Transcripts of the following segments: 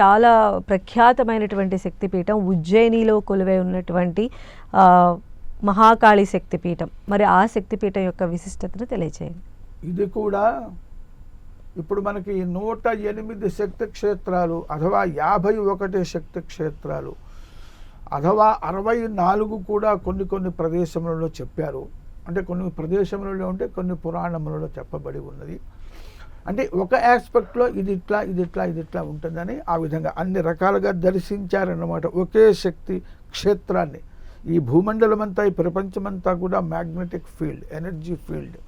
చాలా ప్రఖ్యాతమైనటువంటి శక్తిపీఠం ఉజ్జయినిలో కొలువై ఉన్నటువంటి మహాకాళి శక్తిపీఠం. మరి ఆ శక్తిపీఠం యొక్క విశిష్టతను తెలియచేయండి. ఇది కూడా ఇప్పుడు మనకి నూట ఎనిమిది శక్తి క్షేత్రాలు అథవా యాభై ఒకటి శక్తి క్షేత్రాలు అథవా అరవై నాలుగు కూడా కొన్ని కొన్ని ప్రదేశములలో చెప్పారు. అంటే కొన్ని ప్రదేశములలో ఉంటే కొన్ని పురాణములలో చెప్పబడి ఉన్నది. అంటే ఒక ఆస్పెక్ట్లో ఇది ఇట్లా ఇది ఇట్లా ఇది ఇట్లా ఉంటుందని ఆ విధంగా అన్ని రకాలుగా దర్శించారన్నమాట ఒకే శక్తి క్షేత్రాన్ని. ఈ భూమండలం అంతా ఈ ప్రపంచమంతా కూడా మ్యాగ్నెటిక్ ఫీల్డ్ ఎనర్జీ ఫీల్డ్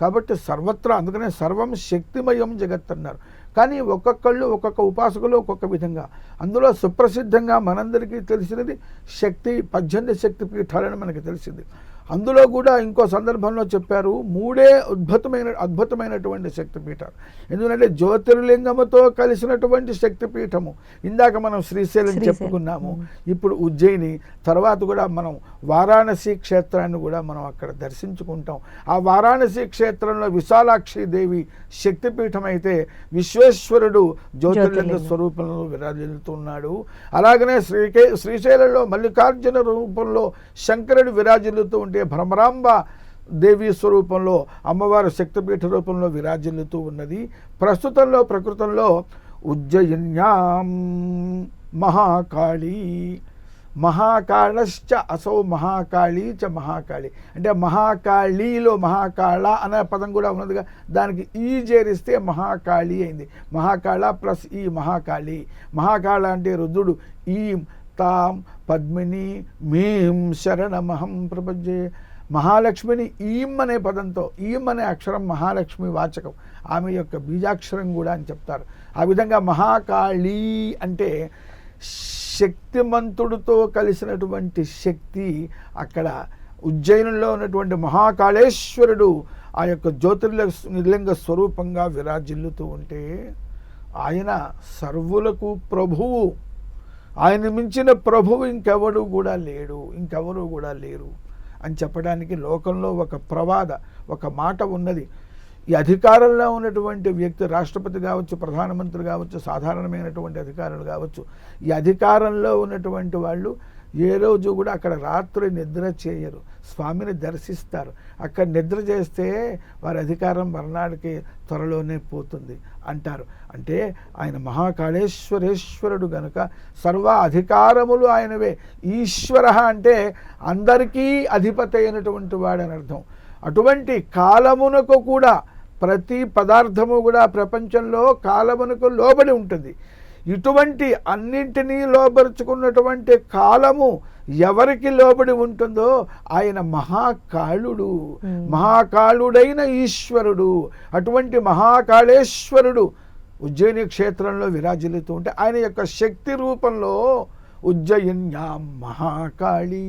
కాబట్టి సర్వత్రా అందుకనే సర్వం శక్తిమయం జగత్ అన్నారు. కానీ ఒక్కొక్కళ్ళు ఒక్కొక్క ఉపాసకులు ఒక్కొక్క విధంగా. అందులో సుప్రసిద్ధంగా మనందరికీ తెలిసినది శక్తి పద్దెనిమిది శక్తి పీఠాలని మనకి తెలిసింది. అందులో కూడా ఇంకో సందర్భంలో చెప్పారు మూడే అద్భుతమైన అద్భుతమైనటువంటి శక్తిపీఠాలు ఎందుకంటే జ్యోతిర్లింగముతో కలిసినటువంటి శక్తిపీఠము. ఇందాక మనం శ్రీశైలం. చెప్పుకున్నాము. ఇప్పుడు ఉజ్జయిని తర్వాత కూడా మనం వారాణసి క్షేత్రాన్ని కూడా మనం అక్కడ దర్శించుకుంటాం. ఆ వారాణసి క్షేత్రంలో విశాలాక్షి దేవి శక్తిపీఠం అయితే విశ్వేశ్వరుడు జ్యోతిర్లింగ జ్యోతిర్లింగం. స్వరూపంలో విరాజిల్లుతున్నాడు. అలాగనే శ్రీకే శ్రీశైలంలో మల్లికార్జున రూపంలో శంకరుడు విరాజిల్లుతూ ఉంటే భ్రమరాంబ దేవి స్వరూపంలో అమ్మవారు శక్తిపీఠ రూపంలో విరాజిల్లుతూ ఉన్నది. ప్రస్తుతంలో ప్రకృతంలో ఉజ్జయిన్యాం మహాకాళీ. మహాకాళశ్చ అసౌ మహాకాళీ చ మహాకాళి. అంటే మహాకాళీలో మహాకాళ అనే పదం కూడా ఉన్నదిగా. దానికి ఈ చేరిస్తే మహాకాళి అయింది. మహాకాళ ప్లస్ ఈ మహాకాళి. మహాకాళ అంటే రుద్రుడు ఈ తాం పద్మిని మీం శరణమహం ప్రపంచే మహాలక్ష్మిని ఈం అనే పదంతో ఈం అనే అక్షరం మహాలక్ష్మి వాచకం. ఆమె యొక్క బీజాక్షరం కూడా అని చెప్తారు. ఆ విధంగా మహాకాళీ అంటే శక్తిమంతుడితో కలిసినటువంటి శక్తి అక్కడ ఉజ్జయినంలో ఉన్నటువంటి మహాకాళేశ్వరుడు ఆ యొక్క జ్యోతిర్లింగ స్వరూపంగా విరాజిల్లుతూ ఉంటే ఆయన సర్వులకు ప్రభువు. ఆయన మించిన ప్రభువు ఇంకెవడు కూడా లేడు ఇంకెవరు కూడా లేరు అని చెప్పడానికి లోకంలో ఒక ప్రవాద ఒక మాట ఉన్నది. ఈ అధికారంలో ఉన్నటువంటి వ్యక్తి రాష్ట్రపతి కావచ్చు ప్రధానమంత్రి కావచ్చు సాధారణమైనటువంటి అధికారులు కావచ్చు ఈ అధికారంలో ఉన్నటువంటి వాళ్ళు ఏ రోజు కూడా అక్కడ రాత్రి నిద్ర చేయరు. స్వామిని దర్శిస్తారు. అక్కడ నిద్ర చేస్తే వారి అధికారం మర్నాడికి త్వరలోనే పోతుంది అంటారు. అంటే ఆయన మహాకాళేశ్వరేశ్వరుడు గనుక సర్వ అధికారములు ఆయనవే. ఈశ్వర అంటే అందరికీ అధిపతి అయినటువంటి వాడని అర్థం. అటువంటి కాలమునకు కూడా ప్రతి పదార్థము కూడా ప్రపంచంలో కాలమునకు లోబడి ఉంటుంది. ఇటువంటి అన్నింటినీ లోపరుచుకున్నటువంటి కాలము ఎవరికి లోబడి ఉంటుందో ఆయన మహాకాళుడు. మహాకాళుడైన ఈశ్వరుడు అటువంటి మహాకాళేశ్వరుడు ఉజ్జయిని క్షేత్రంలో విరాజిల్లుతూ ఉంటే ఆయన యొక్క శక్తి రూపంలో ఉజ్జయిన్యాం మహాకాళీ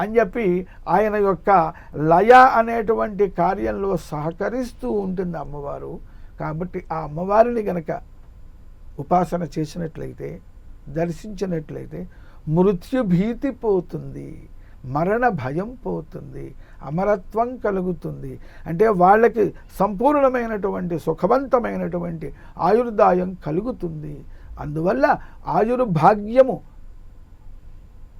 అని చెప్పి ఆయన యొక్క లయ అనేటువంటి కార్యంలో సహకరిస్తూ ఉంటుంది అమ్మవారు కాబట్టి ఆ అమ్మవారిని గనక ఉపాసన చేసినట్లయితే దర్శించినట్లయితే మృత్యుభీతి పోతుంది మరణ భయం పోతుంది అమరత్వం కలుగుతుంది. అంటే వాళ్ళకి సంపూర్ణమైనటువంటి సుఖవంతమైనటువంటి ఆయుర్దాయం కలుగుతుంది. అందువల్ల ఆయుర్భాగ్యము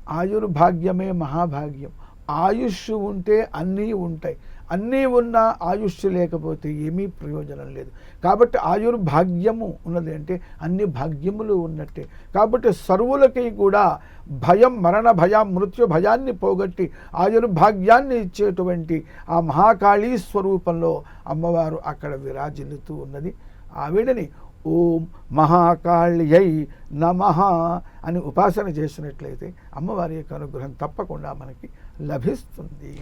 ఆయుర్భాగ్యమే మహాభాగ్యం. ఆయుష్ ఉంటే అన్నీ ఉంటాయి. అన్నీ ఉన్నా ఆయుష్ లేకపోతే ఏమీ ప్రయోజనం లేదు. కాబట్టి ఆయుర్భాగ్యము ఉన్నది అంటే అన్ని భాగ్యములు ఉన్నట్టే. కాబట్టి సర్వులకి కూడా భయం మరణ భయం మృత్యు భయాన్ని పోగొట్టి ఆయుర్భాగ్యాన్ని ఇచ్చేటువంటి ఆ మహాకాళీ స్వరూపంలో అమ్మవారు అక్కడ విరాజిల్లుతూ ఉన్నది. ఆవిడని ఓం మహాకాళ్యై నమ అని ఉపాసన చేసినట్లయితే అమ్మవారి యొక్క అనుగ్రహం తప్పకుండా మనకి లభిస్తుంది.